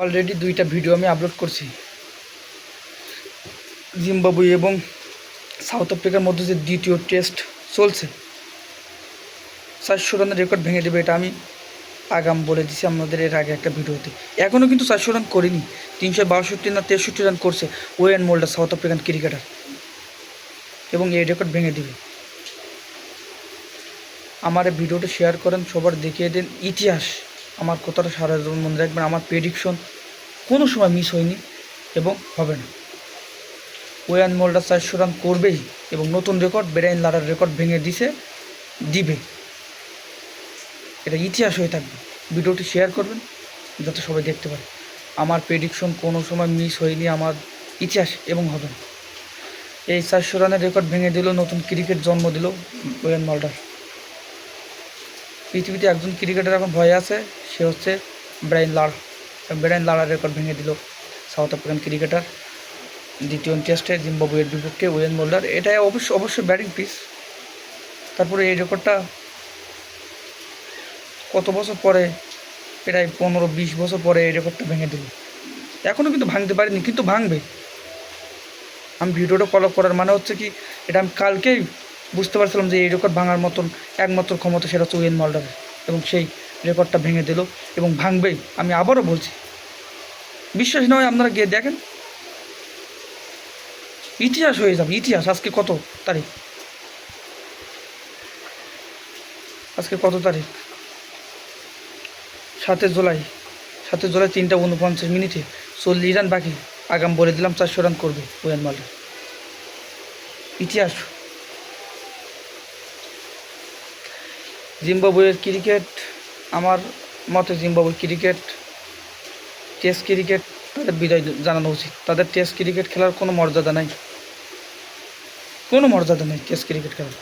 Already দুইটা video আমি upload করছি। জিম্বাবুয়ে এবং সাউথ আফ্রিকার মধ্যে যে দ্বিতীয় টেস্ট চলছে, চারশো রানের রেকর্ড ভেঙে দেবে এটা আমি আগাম বলে দিছি আমাদের এর আগে একটা ভিডিওতে এখনও কিন্তু চারশো রান করিনি, তিনশো বাষট্টি না তেষট্টি রান করছে Wiaan Mulder, south African cricketer এবং এই রেকর্ড ভেঙে দিবে। আমার ভিডিওটা শেয়ার করেন, সবার দেখিয়ে দেন ইতিহাস। আমার কথাটা সারা জীবন মনে রাখবেন, আমার প্রেডিকশন কোনো সময় মিস হয়নি এবং হবে না। ওয়ান মোল্ডার চারশো রান করবেই এবং নতুন রেকর্ড বেরাইন লারার রেকর্ড ভেঙে দিছে, দিবে। এটা ইতিহাস হয়ে থাকবে। ভিডিওটি শেয়ার করবেন, যাতে সবাই দেখতে পারে। আমার প্রেডিকশন কোনো সময় মিস হয়নি আমার ইতিহাস এবং হবে না। এই চারশো রানের রেকর্ড ভেঙে দিল, নতুন ক্রিকেট জন্ম দিল ওয়ান মোল্ডার পৃথিবীতে একজন ক্রিকেটার এখন ভয়ে আছে, সে হচ্ছে ব্রাইন লার। ব্রাইন লারার রেকর্ড ভেঙে দিল সাউথ আফ্রিকান ক্রিকেটার, দ্বিতীয় টেস্টে জিম্বাবুয়ের বিপক্ষে ওয়েন মোল্ডার এটা অবশ্য অবশ্যই ব্যাটিং পিস তারপরে এই রেকর্ডটা কত বছর পরে, প্রায় পনেরো বিশ বছর পরে এই রেকর্ডটা ভেঙে দিল। এখনও কিন্তু ভাঙতে পারিনি, কিন্তু ভাঙবে। আমি ভিডিওটা ফলো করার মানে হচ্ছে কি, এটা আমি কালকেই বুঝতে পারছিলাম যে এই রেকর্ড ভাঙার মতন একমাত্র ক্ষমতা সেটা হচ্ছে ওয়েন মাল্ডারের এবং সেই রেকর্ডটা ভেঙে দিল এবং ভাঙবেই। আমি আবারও বলছি, বিশ্বাস নয় আপনারা গিয়ে দেখেন। ইতিহাস হয়ে যাবে, ইতিহাস। আজকে কত তারিখ? আজকে কত তারিখ? সাতে জুলাই। সাতে জুলাই তিনটা উনপঞ্চাশ মিনিটে চল্লিশ রান বাকি। আগাম বলে দিলাম, চারশো রান করবে ওয়ান মাল্ডার ইতিহাস। জিম্বাবুয়ের ক্রিকেট, আমার মতে জিম্বাবুয়ের ক্রিকেট, টেস্ট ক্রিকেট তাদের বিদায় জানানো উচিত। তাদের টেস্ট ক্রিকেট খেলার কোনো মর্যাদা নাই। কোনো মর্যাদা নেই টেস্ট ক্রিকেট খেলার।